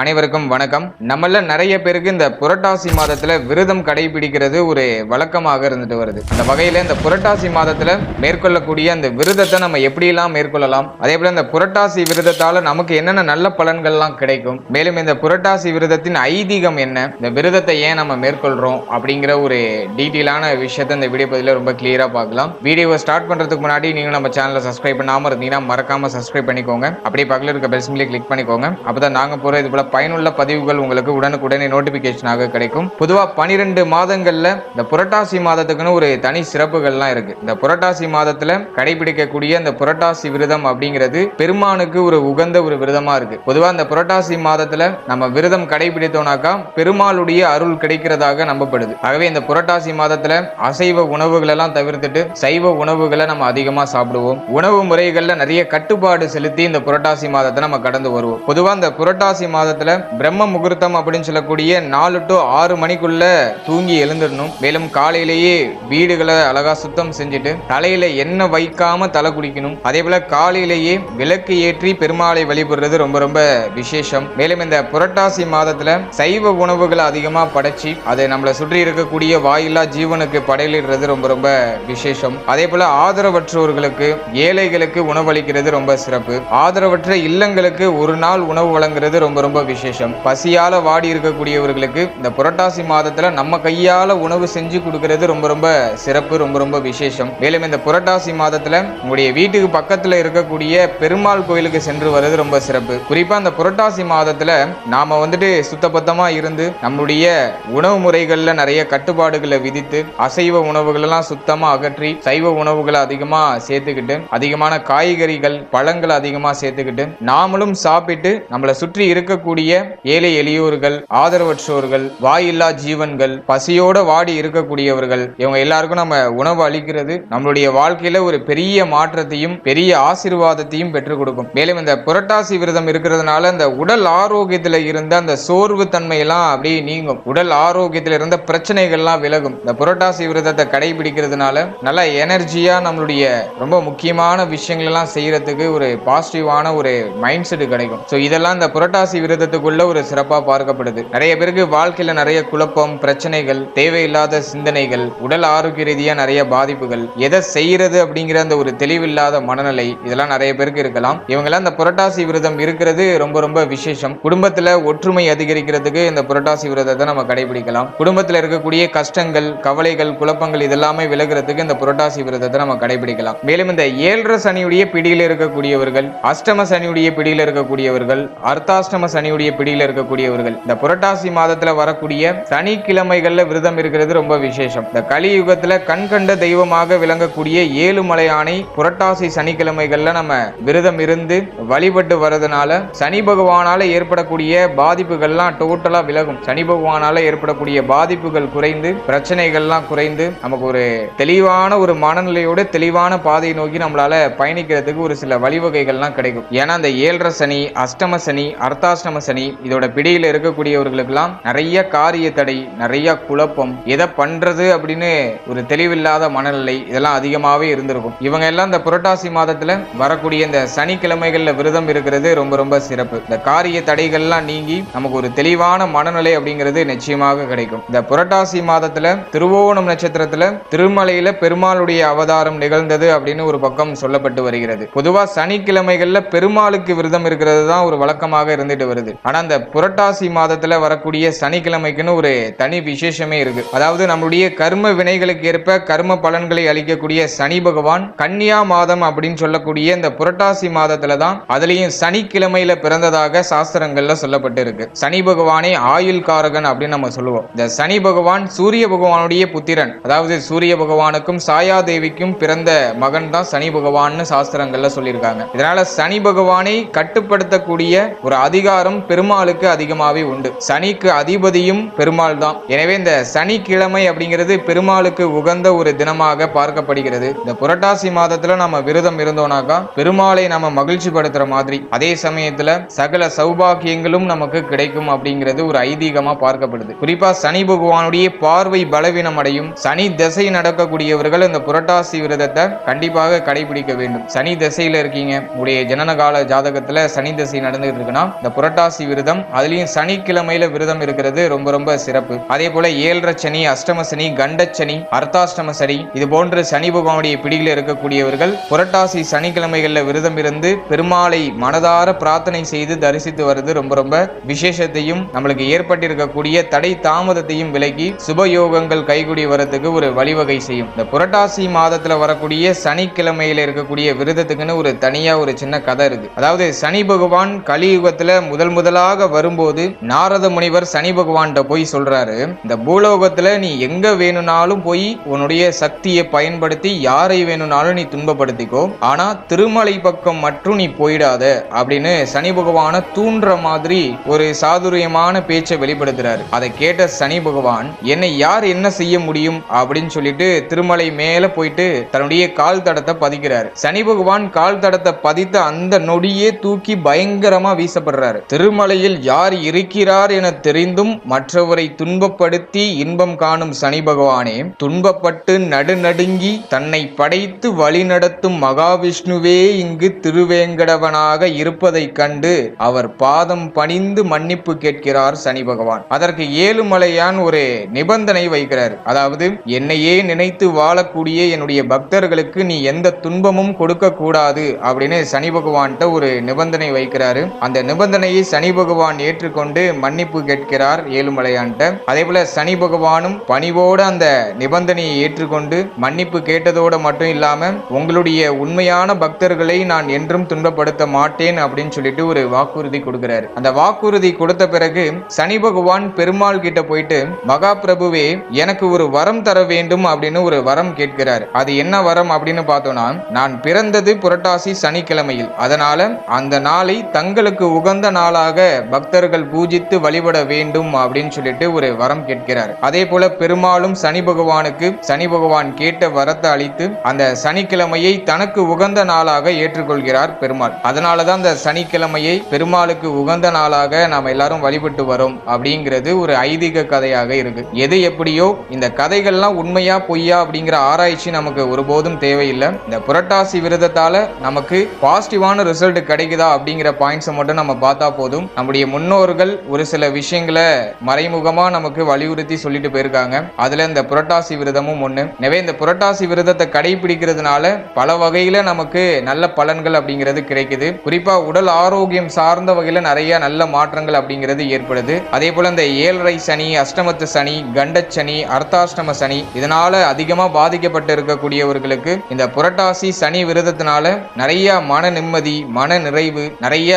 அனைவருக்கும் வணக்கம். நம்மள நிறைய பேருக்கு இந்த புரட்டாசி மாதத்துல விரதம் கடைபிடிக்கிறது ஒரு வழக்கமாக இருந்துட்டு வருது. அந்த வகையில இந்த புரட்டாசி மாதத்துல மேற்கொள்ளக்கூடிய அந்த விரதத்தை நம்ம எப்படியெல்லாம் மேற்கொள்ளலாம்? அதே போல இந்த புரட்டாசி விரதத்தால நமக்கு என்னென்ன நல்ல பலன்கள்லாம் கிடைக்கும்? மேலும் இந்த புரட்டாசி விரதத்தின் ஐதீகம் என்ன? இந்த விரதத்தை ஏன் நம்ம மேற்கொள்றோம்? அப்படிங்கிற ஒரு டீட்டெயிலான விஷயத்தை இந்த வீடியோ பதில ரொம்ப கிளியரா பார்க்கலாம். வீடியோவை ஸ்டார்ட் பண்றதுக்கு முன்னாடி நீங்க நம்ம சேனலை சப்ஸ்கிரைப் பண்ணாம இருந்தீங்கன்னா மறக்காம சப்ஸ்கிரைப் பண்ணிக்கோங்க. அப்படியே பக்கத்தில் இருக்க பெல் சிம்லி கிளிக் பண்ணிக்கோங்க. அப்பதான் நாங்க போற இது போல பயனுள்ள பதிவுகள் உங்களுக்கு உடனுக்குடனே நோட்டிபிகேஷனாக கிடைக்கும். பொதுவாக பனிரெண்டு மாதங்களில் இந்த புரட்டாசி மாதத்துக்குன்னு ஒரு தனி சிறப்புகள்லாம் இருக்கு. இந்த புரட்டாசி மாதத்துல கடைபிடிக்கக்கூடிய இந்த புரட்டாசி விரதம் அப்படிங்கிறது பெருமானுக்கு ஒரு உகந்த ஒரு விரதமா இருக்கு. பொதுவாக இந்த புரட்டாசி மாதத்துல நம்ம விரதம் கடைபிடித்தோம்னாக்கா பெருமாளுடைய அருள் கிடைக்கிறதாக நம்பப்படுது. ஆகவே இந்த புரட்டாசி மாதத்துல அசைவ உணவுகளெல்லாம் தவிர்த்துட்டு சைவ உணவுகளை நம்ம அதிகமாக சாப்பிடுவோம். உணவு முறைகளில் நிறைய கட்டுப்பாடு செலுத்தி இந்த புரட்டாசி மாதத்தை நம்ம கடந்து வருவோம். பொதுவாக இந்த புரட்டாசி மாதத்தை காலத்துல பிரம்ம முகூர்த்தம் அப்படின்னு சொல்லக்கூடிய நாலு டு ஆறு மணிக்குள்ள தூங்கி எழுந்துடணும். மேலும் காலையிலேயே வீடுகளை அழகா சுத்தம் செஞ்சுட்டு தலையில எண்ணெய் வைக்காம தலை குடிக்கணும் அதே போல காலையிலேயே விளக்கு ஏற்றி பெருமாளை வழிபடுறது ரொம்ப ரொம்ப விசேஷம். மேலும் இந்த புரட்டாசி மாதத்துல சைவ உணவுகளை அதிகமா படைச்சு அதை நம்மளை சுற்றி இருக்கக்கூடிய வாயில்லா ஜீவனுக்கு படையிலிடுறது ரொம்ப ரொம்ப விசேஷம். அதே போல ஆதரவற்றோர்களுக்கு ஏழைகளுக்கு உணவளிக்கிறது ரொம்ப சிறப்பு. ஆதரவற்ற இல்லங்களுக்கு ஒரு நாள் உணவு வழங்குறது ரொம்ப ரொம்ப ரொம்ப விசேஷம் பசியால் வாடி இருக்கக்கூடியவர்களுக்கு இந்த புரட்டாசி மாதத்தில் நம்ம கையால் உணவு செஞ்சு கொடுக்கறது ரொம்ப ரொம்ப சிறப்பு ரொம்ப ரொம்ப விசேஷம். மேலும் இந்த புரட்டாசி மாதத்தில் உங்களுடைய வீட்டுக்கு பக்கத்தில் இருக்கக்கூடிய பெருமாள் கோயிலுக்கு சென்று வர்றது ரொம்ப சிறப்பு. குறிப்பாக அந்த புரட்டாசி மாதத்தில் நாம் வந்துட்டு சுத்தபத்தமாக இருந்து நம்மளுடைய உணவு முறைகளில் நிறைய கட்டுப்பாடுகளை விதித்து அசைவ உணவுகளெல்லாம் சுத்தமாக அகற்றி சைவ உணவுகளை அதிகமாக சேர்த்துக்கிட்டு அதிகமான காய்கறிகள் பழங்களை அதிகமாக சேர்த்துக்கிட்டு நாமளும் சாப்பிட்டு நம்மளை சுற்றி இருக்கக்கூடிய ஏழை எளியோர்கள் ஆதரவற்றோர்கள் வாயில்லா ஜீவன்கள் பசியோட வாடி இருக்கக்கூடியவர்கள் இவங்க எல்லாருக்கும் நம்ம உணவு அளிக்கிறது நம்மளுடைய வாழ்க்கையில ஒரு பெரிய மாற்றத்தையும் பெரிய ஆசீர்வாதத்தையும் பெற்றுக் கொடுக்கும். மேலும் இந்த புரட்டாசி விரதம் இருக்கிறதுனால இந்த உடல் ஆரோக்கியத்துல இருந்த அந்த சோர்வு தன்மை எல்லாம் அப்படியே நீங்கும். உடல் ஆரோக்கியத்துல இருந்த பிரச்சனைகள்லாம் விலகும். இந்த புரட்டாசி விரதத்தை கடைபிடிக்கிறதுனால நல்ல எனர்ஜியா நம்மளுடைய ரொம்ப முக்கியமான விஷயங்கள் எல்லாம் செய்யறதுக்கு ஒரு பாசிட்டிவான ஒரு மைண்ட் செட் கிடைக்கும். ஸோ இதெல்லாம் இந்த புரட்டாசி விரதத்துக்குள்ள ஒரு சிறப்பாக பார்க்கப்படுது. நிறைய பேருக்கு வாழ்க்கையில நிறைய குழப்பம் பிரச்சனைகள் தேவையில்லாத சிந்தனைகள் உடல் ஆரோக்கிய ரீதியா நிறைய பாதிப்புகள் எதை செய்யறது அப்படிங்கிற அந்த ஒரு தெளிவில்லாத மனநிலை இதெல்லாம் நிறைய பேருக்கு இருக்கலாம். இவங்கெல்லாம் இந்த புரட்டாசி விரதம் இருக்கிறது ரொம்ப ரொம்ப விசேஷம். குடும்பத்தில் ஒற்றுமை அதிகரிக்கிறதுக்கு இந்த புரட்டாசி விரதத்தை நம்ம கடைபிடிக்கலாம். குடும்பத்தில் இருக்கக்கூடிய கஷ்டங்கள் கவலைகள் குழப்பங்கள் இதெல்லாமே விலகிறதுக்கு இந்த புரட்டாசி விரதத்தை நம்ம கடைபிடிக்கலாம். மேலும் இந்த ஏழரை சனியுடைய பிடியில் இருக்கக்கூடியவர்கள் அஷ்டம சனியுடைய பிடியில் இருக்கக்கூடியவர்கள் அர்த்தாஷ்டம சனி சனியுடைய பிடியில் இருக்கக்கூடியவர்கள். இந்த புரட்டாசி மாதத்துல வரக்கூடிய சனிக்கிழமைகள்ல விரதம் இருக்கிறது ரொம்ப விசேஷம். இந்த கலியுகத்துல கண் கண்ட தெய்வமாக விளங்கக்கூடிய ஏழு மலையானை புரட்டாசி சனிக்கிழமைகள்ல நம்ம விரதம் இருந்து வழிபட்டு வர்றதுனால சனி பகவானால ஏற்படக்கூடிய பாதிப்புகள்லாம் டோட்டலா விலகும். சனி பகவானால ஏற்படக்கூடிய பாதிப்புகள் குறைந்து பிரச்சனைகள்லாம் குறைந்து நமக்கு ஒரு தெளிவான ஒரு மனநிலையோட தெளிவான பாதையை நோக்கி நம்மளால பயணிக்கிறதுக்கு ஒரு சில வழிவகைகள்லாம் கிடைக்கும். ஏன்னா அந்த ஏழரை சனி அஷ்டம சனி அர்த்தாஷ்டம சனி இதோட பிடியில் இருக்கக்கூடியவர்களுக்கெல்லாம் நிறைய காரிய தடை நிறைய குழப்பம் எதை பண்றது அப்படின்னு ஒரு தெளிவில்லாத மனநிலை இதெல்லாம் அதிகமாவே இருந்திருக்கும். இவங்க எல்லாம் இந்த புரட்டாசி மாதத்துல வரக்கூடிய இந்த சனிக்கிழமைகள்ல விரதம் இருக்கிறது ரொம்ப ரொம்ப சிறப்பு. இந்த காரிய தடைகள்லாம் நீங்கி நமக்கு ஒரு தெளிவான மனநிலை அப்படிங்கிறது நிச்சயமாக கிடைக்கும். இந்த புரட்டாசி மாதத்துல திருவோணம் நட்சத்திரத்துல திருமலையில பெருமாளுடைய அவதாரம் நிகழ்ந்தது அப்படின்னு ஒரு பக்கம் சொல்லப்பட்டு வருகிறது. பொதுவா சனிக்கிழமைகள்ல பெருமாளுக்கு விரதம் இருக்கிறது தான் ஒரு வழக்கமாக இருந்துட்டு வருது. ஆனா அந்த புரட்டாசி மாதத்துல வரக்கூடிய சனிக்கிழமைக்குன்னு ஒரு தனி விசேஷமே இருக்கு. அதாவது நம்மளுடைய கர்ம வினைகளுக்கு ஏற்ப கர்ம பலன்களை அளிக்கக்கூடிய சனி பகவான் கன்னியா மாதம் அப்படின்னு சொல்லக்கூடிய இந்த புரட்டாசி மாதத்துல தான் அதுலயும் சனிக்கிழமையில பிறந்ததாக சாஸ்திரங்கள்ல சொல்லப்பட்டு இருக்கு சனி பகவானே ஆயுள் காரகன் அப்படின்னு நம்ம சொல்லுவோம். இந்த சனி பகவான் சூரிய பகவானுடைய புத்திரன். அதாவது சூரிய பகவானுக்கும் சாயா தேவிக்கும் பிறந்த மகன் தான் சனி பகவான்னு சாஸ்திரங்கள்ல சொல்லியிருக்காங்க. இதனால சனி பகவானை கட்டுப்படுத்தக்கூடிய ஒரு அதிகாரம் பலம் பெருமாளுக்கு அதிகமாகவே உண்டு. சனிக்கு அதிபதியும் பெருமாள் தான். எனவே இந்த சனிக்கிழமை அப்படிங்கிறது பெருமாளுக்கு உகந்த ஒரு தினமாக பார்க்கப்படுகிறது. இந்த புரட்டாசி மாதத்துல நம்ம விரதம் இருந்தோம்னாக்கா பெருமாளை நம்ம மகிழ்ச்சி படுத்துற மாதிரி அதே சமயத்துல சகல சௌபாகியங்களும் நமக்கு கிடைக்கும் அப்படிங்கிறது ஒரு ஐதீகமா பார்க்கப்படுது. குறிப்பா சனி பகவானுடைய பார்வை பலவீனம் அடையும். சனி திசை நடக்கக்கூடியவர்கள் இந்த புரட்டாசி விரதத்தை கண்டிப்பாக கடைபிடிக்க வேண்டும். சனி திசையில இருக்கீங்க. உடைய ஜனனகால ஜாதகத்துல சனி திசை நடந்துகிட்டு இருக்குன்னா இந்த புரட்டாசி புரட்டாசி விரதம் அதுலயும் சனிக்கிழமையில விரதம் இருக்கிறது ரொம்ப ரொம்ப சிறப்பு. அதே போல ஏழரை சனி அஷ்டம சனி கண்டச்சனி அர்த்தாஷ்டம சனி இது போன்ற சனி பகவானுடைய பிடியில் இருக்கக்கூடியவர்கள் புரட்டாசி சனிக்கிழமைகளில் விரதம் இருந்து பெருமாளை மனதார பிரார்த்தனை செய்து தரிசித்து வருது ரொம்ப ரொம்ப விசேஷத்தையும் நம்மளுக்கு ஏற்பட்டிருக்கக்கூடிய தடை தாமதத்தையும் விலகி சுபயோகங்கள் கைகூடி வரதுக்கு ஒரு வழிவகை செய்யும். இந்த புரட்டாசி மாதத்துல வரக்கூடிய சனிக்கிழமையில இருக்கக்கூடிய விரதத்துக்குன்னு ஒரு தனியா ஒரு சின்ன கதை இருக்கு. அதாவது சனி பகவான் கலியுகத்துல முதல் முதலாக வரும்போது நாரத முனிவர் சனி பகவான்கிட்ட போய் சொல்றாரு இந்த பூலோகத்துல நீ எங்க வேணும்னாலும் போய் உன்னுடைய சக்தியை பயன்படுத்தி யாரை வேணும்னாலும் நீ துன்பப்படுத்திக்கோ. ஆனா திருமலை பக்கம் மட்டும் நீ போயிடாத அப்படின்னு சனி பகவான தூண்டுற மாதிரி ஒரு சாதுரியமான பேச்சை வெளிப்படுத்துறாரு. அதை கேட்ட சனி பகவான் என்னை யார் என்ன செய்ய முடியும்? அப்படின்னு சொல்லிட்டு திருமலை மேல போயிட்டு தன்னுடைய கால் தடத்தை பதிக்கிறாரு. சனி பகவான் கால் தடத்தை பதித்த அந்த நொடியே தூக்கி பயங்கரமா வீசப்படுறாரு. திருமலையில் யார் இருக்கிறார் என தெரிந்தும் மற்றவரை துன்பப்படுத்தி இன்பம் காணும் சனி பகவானே துன்பப்பட்டு நடுநடுங்கி தன்னை படைத்து வழிநடத்தும் மகாவிஷ்ணுவே இங்கு திருவேங்கடவனாக இருப்பதைக் கண்டு அவர் பாதம் பணிந்து மன்னிப்பு கேட்கிறார் சனி பகவான். அதற்கு ஏழுமலையான் ஒரு நிபந்தனை வைக்கிறார். அதாவது என்னையே நினைத்து வாழக்கூடிய என்னுடைய பக்தர்களுக்கு நீ எந்த துன்பமும் கொடுக்க கூடாது அப்படின்னு சனி பகவான்கிட்ட ஒரு நிபந்தனை வைக்கிறாரு. அந்த நிபந்தனையை சனி பகவான் ஏற்றுக்கொண்டு மன்னிப்பு கேட்கிறார் ஏழுமலையான்ட்ட. அதே போல சனி பகவானும் பணிவோடு அந்த நிபந்தனையை ஏற்றுக்கொண்டு மன்னிப்பு கேட்டதோட மட்டும் இல்லாம உங்களுடைய உண்மையான பக்தர்களை நான் என்றும் துன்பப்படுத்த மாட்டேன் அப்படின்னு சொல்லிட்டு ஒரு வாக்குறுதி கொடுக்கிறார். அந்த வாக்குறுதி கொடுத்த பிறகு சனி பகவான் பெருமாள் கிட்ட போயிட்டு மகா பிரபுவே எனக்கு ஒரு வரம் தர வேண்டும் அப்படின்னு ஒரு வரம் கேட்கிறார். அது என்ன வரம் அப்படின்னு பார்த்தோம்னா நான் பிறந்தது புரட்டாசி சனிக்கிழமையில். அதனால அந்த நாளை தங்களுக்கு உகந்த நாள் நாளாக பக்தர்கள் பூஜித்து வழிபட வேண்டும் அப்படின்னு சொல்லிட்டு ஒரு வரம் கேட்கிறார். அதே போல பெருமாளும் சனி பகவானுக்கு சனி பகவான் கேட்ட வரத்தை அளித்து அந்த சனிக்கிழமையை தனக்கு உகந்த நாளாக ஏற்றுக்கொள்கிறார் பெருமாள். அதனாலதான் அந்த சனிக்கிழமையை பெருமாளுக்கு உகந்த நாளாக நாம் எல்லாரும் வழிபட்டு வரோம் அப்படிங்கிறது ஒரு ஐதீக கதையாக இருக்கு. எது எப்படியோ இந்த கதைகள்லாம் உண்மையா பொய்யா அப்படிங்கிற ஆராய்ச்சி நமக்கு ஒருபோதும் தேவையில்லை. இந்த புரட்டாசி விரதத்தால நமக்கு பாசிட்டிவான ரிசல்ட் கிடைக்குதா அப்படிங்கிற பாயிண்ட்ஸை மட்டும் நம்ம பார்த்தா போதும். நம்முடைய முன்னோர்கள் ஒரு சில விஷயங்களை மறைமுகமா நமக்கு வலியுறுத்தி சொல்லிட்டு போயிருக்காங்க. அதுல இந்த புரட்டாசி விரதமும் ஒன்று எனவே இந்த புரட்டாசி விரதத்தை கடைபிடிக்கிறதுனால பல வகையில நமக்கு நல்ல பலன்கள் அப்படிங்கிறது கிடைக்குது. குறிப்பா உடல் ஆரோக்கியம் சார்ந்த வகையில நிறைய நல்ல மாற்றங்கள் அப்படிங்கிறது ஏற்படுது. அதே போல இந்த ஏழரை சனி அஷ்டமத்து சனி கண்டச்சனி அர்த்தாஷ்டம சனி இதனால அதிகமா பாதிக்கப்பட்டு இருக்கக்கூடியவர்களுக்கு இந்த புரட்டாசி சனி விரதத்தினால நிறைய மன நிம்மதி மன நிறைவு நிறைய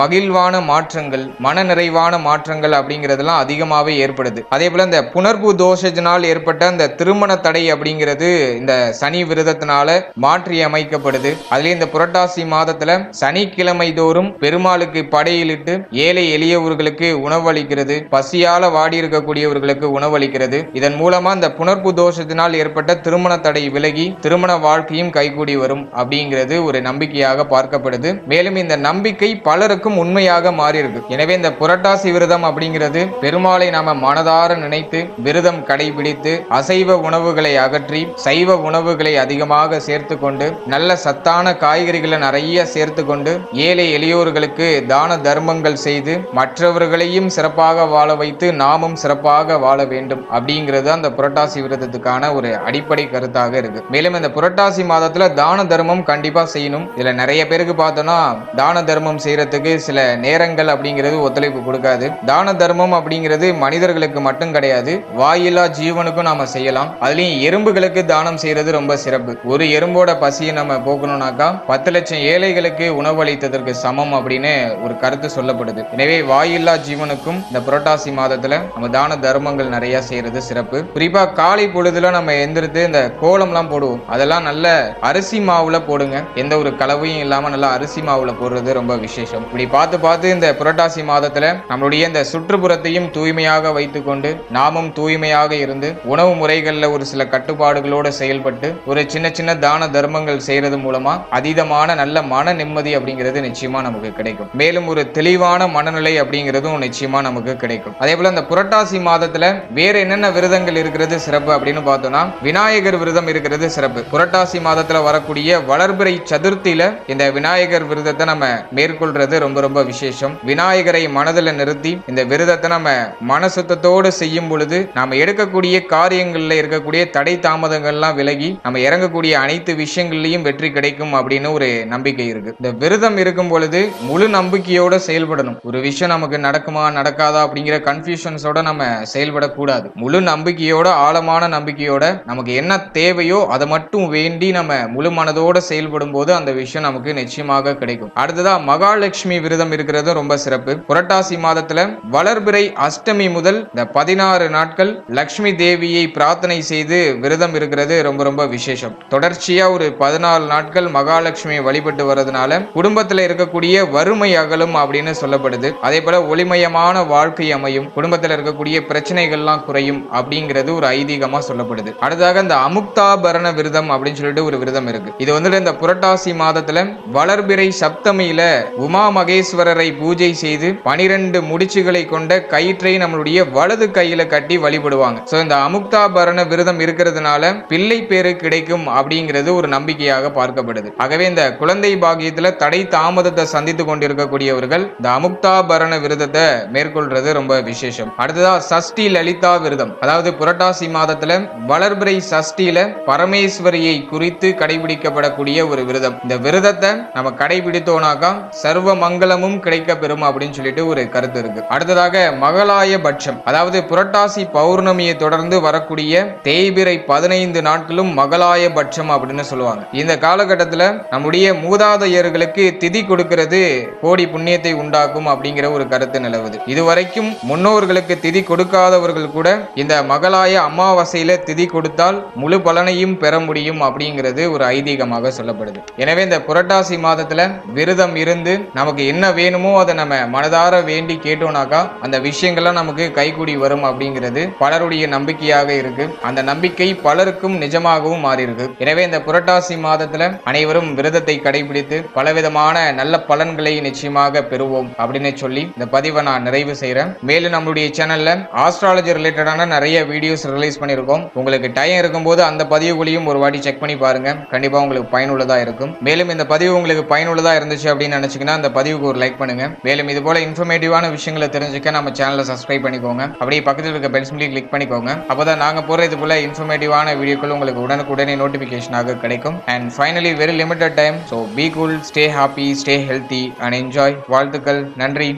மகிழ்வான மாற்றங்கள் மன நிறைவான மாற்றங்கள் அப்படிங்கிறதெல்லாம் அதிகமாகவே ஏற்படுது. அதே போல் இந்த புனர்பு தோஷத்தினால் ஏற்பட்ட இந்த திருமண தடை அப்படிங்கிறது இந்த சனி விரதத்தினால மாற்றி அமைக்கப்படுது அதுலேயும் இந்த புரட்டாசி மாதத்துல சனிக்கிழமை தோறும் பெருமாளுக்கு படையிலிட்டு ஏழை எளியவர்களுக்கு உணவளிக்கிறது. பசியால வாடி இருக்கக்கூடியவர்களுக்கு உணவளிக்கிறது. இதன் மூலமா இந்த புனர்பு தோஷத்தினால் ஏற்பட்ட திருமண தடை விலகி திருமண வாழ்க்கையும் கைகூடி வரும் அப்படிங்கிறது ஒரு நம்பிக்கையாக பார்க்கப்படுது. மேலும் இந்த நம்பிக்கை பலருக்கும் உண்மையாக மாறி இருக்கு. எனவே இந்த புரட்டாசி விரதம் அப்படிங்கிறது பெருமாளை நாம மனதார நினைத்து விரதம் கடைபிடித்து அசைவ உணவுகளை அகற்றி சைவ உணவுகளை அதிகமாக சேர்த்து கொண்டு நல்ல சத்தான காய்கறிகளை நிறைய சேர்த்து கொண்டு ஏழை எளியோர்களுக்கு தான தர்மங்கள் செய்து மற்றவர்களையும் சிறப்பாக வாழ வைத்து நாமும் சிறப்பாக வாழ வேண்டும் அப்படிங்கிறது அந்த புரட்டாசி விரதத்துக்கான ஒரு அடிப்படை கருத்தாக இருக்கு. மேலும் இந்த புரட்டாசி மாதத்துல தான தர்மம் கண்டிப்பா செய்யணும். இதுல நிறைய பேருக்கு பார்த்தோம்னா தான தர்மம் செய்யறதுக்கு சில நேர நேரங்கள் அப்படிங்கிறது ஒத்துழைப்பு கொடுக்காது. தான தர்மம் அப்படிங்கிறது மனிதர்களுக்கு மட்டும் கிடையாது. வாயில்லா ஜீவனுக்கும் நாம செய்யலாம். அதுலயும் எறும்புகளுக்கு தானம் செய்யறது ரொம்ப சிறப்பு. ஒரு எறும்போட பசியை நம்ம போக்கணும்னாக்கா பத்து லட்சம் ஏழைகளுக்கு உணவளித்ததற்கு சமம் அப்படின்னு ஒரு கருத்து சொல்லப்படுது. எனவே வாயில்லா ஜீவனுக்கும் இந்த புரட்டாசி மாதத்துல நம்ம தான தர்மங்கள் நிறைய செய்யறது சிறப்பு. குறிப்பா காலை பொழுதுல நம்ம எந்திரித்து இந்த கோலம்லாம் போடுவோம். அதெல்லாம் நல்ல அரிசி மாவுல போடுங்க. எந்த ஒரு கலவையும் இல்லாம நல்லா அரிசி மாவுல போடுறது ரொம்ப விசேஷம். இப்படி பார்த்து பார்த்து இந்த புரட்டாசி மாதத்துல நம்மளுடைய இந்த சுற்றுப்புறத்தையும் தூய்மையாக வைத்துக்கொண்டு நாமும் தூய்மையாக இருந்து உணவு முறைகள்ல ஒரு சில கட்டுப்பாடுகளோட செயல்பட்டு ஒரு சின்ன சின்ன தான தர்மங்கள் செய்யறது மூலமா அதீதமான நல்ல மன நிம்மதி அப்படிங்கிறது நிச்சயமா நமக்கு கிடைக்கும். மேலும் ஒரு தெளிவான மனநிலை அப்படிங்கிறதும் நிச்சயமா நமக்கு கிடைக்கும். அதே போல இந்த புரட்டாசி மாதத்துல வேற என்னென்ன விரதங்கள் இருக்கிறது சிறப்பு அப்படின்னு பார்த்தோம்னா விநாயகர் விரதம் இருக்கிறது சிறப்பு. புரட்டாசி மாதத்துல வரக்கூடிய வளர்பிறை சதுர்த்தியில இந்த விநாயகர் விரதத்தை நம்ம மேற்கொள்றது ரொம்ப ரொம்ப விசேஷம். விசேஷம். விநாயகரை மனதில் நிறுத்தி இந்த விரதத்தை நம்ம மனசுத்தத்தோடு செய்யும் பொழுது நாம் எடுக்கக்கூடிய காரியங்கள்ல இருக்கக்கூடிய தடை தாமதங்கள்லாம் விலகி நம்ம இறங்கக்கூடிய அனைத்து விஷயங்கள்லயும் வெற்றி கிடைக்கும் அப்படின்னு ஒரு நம்பிக்கை இருக்கு. இந்த விரதம் இருக்கும் பொழுது முழு நம்பிக்கையோட செயல்படணும். ஒரு விஷயம் நமக்கு நடக்குமா நடக்காதா அப்படிங்கிற கன்ஃபியூஷன்ஸோட நம்ம செயல்படக்கூடாது. முழு நம்பிக்கையோட ஆழமான நம்பிக்கையோட நமக்கு என்ன தேவையோ அதை மட்டும் வேண்டி நம்ம முழு மனதோட செயல்படும் போது அந்த விஷயம் நமக்கு நிச்சயமாக கிடைக்கும். அடுத்ததா மகாலட்சுமி விரதம் இருக்கிறது. ரொம்ப சிறப்பு. புரட்டாசி மாதத்துல வளர்பிறை அஷ்டமி முதல் இந்த பதினாறு நாட்கள் லக்ஷ்மி தேவியை பிரார்த்தனை செய்து விரதம் இருக்கிறது ரொம்ப ரொம்ப விசேஷம். தொடர்ச்சியா ஒரு பதினாலு நாட்கள் மகாலட்சுமியை வழிபட்டு வர்றதுனால குடும்பத்துல இருக்கக்கூடிய வறுமை அகலும் அப்படின்னு சொல்லப்படுது. அதே போல ஒளிமயமான வாழ்க்கை அமையும். குடும்பத்துல இருக்கக்கூடிய பிரச்சனைகள்லாம் குறையும் அப்படிங்கிறது ஒரு ஐதீகமா சொல்லப்படுது. அடுத்ததாக இந்த அமுக்தாபரண விரதம் அப்படின்னு சொல்லிட்டு ஒரு விரதம் இருக்கு. இது வந்துட்டு இந்த புரட்டாசி மாதத்துல வளர்பிறை சப்தமியில உமா மகேஸ்வரரை பூஜை செய்து பனிரெண்டு முடிச்சுகளை கொண்ட கயிற்றை நம்மளுடைய வலது கையில கட்டி வழிபடுவாங்க. சோ இந்த அமுக்தாபரண விரதம் இருக்கிறதுனால பிள்ளை பேரு கிடைக்கும் அப்படிங்கிறது ஒரு நம்பிக்கையாக பார்க்கப்படுது. ஆகவே இந்த குழந்தை பாகியத்துல தடை தாமதத்தை சந்தித்து கொண்டிருக்கக்கூடியவர்கள் இந்த அமுக்தாபரண விரதத்தை மேற்கொள்றது ரொம்ப விசேஷம். அடுத்ததா சஷ்டி லலிதா விரதம். அதாவது புரட்டாசி மாதத்துல வளர்பிறை சஷ்டியில பரமேஸ்வரியை குறித்து கடைபிடிக்கப்படக்கூடிய ஒரு விரதம். இந்த விரதத்தை நம்ம கடைபிடித்தோனாக்கா சர்வ மங்களமும் கிடைக்க பெறும் அப்படின்னு சொல்லிட்டு ஒரு கருத்து இருக்கு. அடுத்ததாக மகளாய பட்சம் அதாவது புரட்டாசி பௌர்ணமியை தொடர்ந்து வரக்கூடிய தேய்பிரை பதினைந்து நாட்களும் மகளாய பட்சம் அப்படின்னு சொல்லுவாங்க. இந்த காலகட்டத்தில் நம்முடைய மூதாதையர்களுக்கு திதி கொடுக்கிறது கோடி புண்ணியத்தை உண்டாக்கும் அப்படிங்கிற ஒரு கருத்து நிலவுது. இதுவரைக்கும் முன்னோர்களுக்கு திதி கொடுக்காதவர்கள் கூட இந்த மகளாய அமாவாசையில திதி கொடுத்தால் முழு பலனையும் பெற முடியும் அப்படிங்கிறது ஒரு ஐதீகமாக சொல்லப்படுது. எனவே இந்த புரட்டாசி மாதத்துல விரதம் இருந்து நமக்கு என்ன வேணுமோ அதை நம்ம மனதார வேண்டி கேட்டோம்னாக்கா அந்த விஷயங்கள்லாம் நமக்கு கைகூடி வரும் அப்படிங்கிறது பலருடைய நம்பிக்கையாக இருக்கு. அந்த நம்பிக்கை பலருக்கும் நிஜமாகவும் மாறி இருக்கு எனவே இந்த புரட்டாசி மாதத்துல அனைவரும் விரதத்தை கடைபிடித்து பலவிதமான நல்ல பலன்களை நிச்சயமாக பெறுவோம் அப்படின்னு சொல்லி இந்த பதிவை நான் நிறைவு செய்யறேன் மேலும் நம்மளுடைய சேனல்ல ஆஸ்ட்ராலஜி ரிலேட்டடான நிறைய வீடியோஸ் ரிலீஸ் பண்ணியிருக்கோம். உங்களுக்கு டைம் இருக்கும்போது அந்த பதிவுகளையும் ஒரு வாட்டி செக் பண்ணி பாருங்க. கண்டிப்பா உங்களுக்கு பயனுள்ளதா இருக்கும். மேலும் இந்த பதிவு உங்களுக்கு பயனுள்ளதா இருந்துச்சு அப்படின்னு நினைச்சீங்கன்னா அந்த பதிவுக்கு ஒரு லைக் பண்ணுங்க. மேலும் இது போல இன்ஃபர்மேட்டிவான விஷயங்களை தெரிஞ்சுக்க நம்ம சேனலை சப்ஸ்கிரைப் பண்ணிக்கோங்க. அப்படியே பக்கத்தில் இருக்க பெல் சிம்லி கிளிக் பண்ணிக்கோங்க. அப்போதான் நாங்கள் போகிற இது போல இன்ஃபர்மேட்டிவான வீடியோக்கள் உங்களுக்கு உடனுக்குடனே நோட்டிஃபிகேஷனாக கிடைக்கும். And finally very limited time so be cool stay happy stay healthy and enjoy வாழ்த்துக்கள். நன்றி.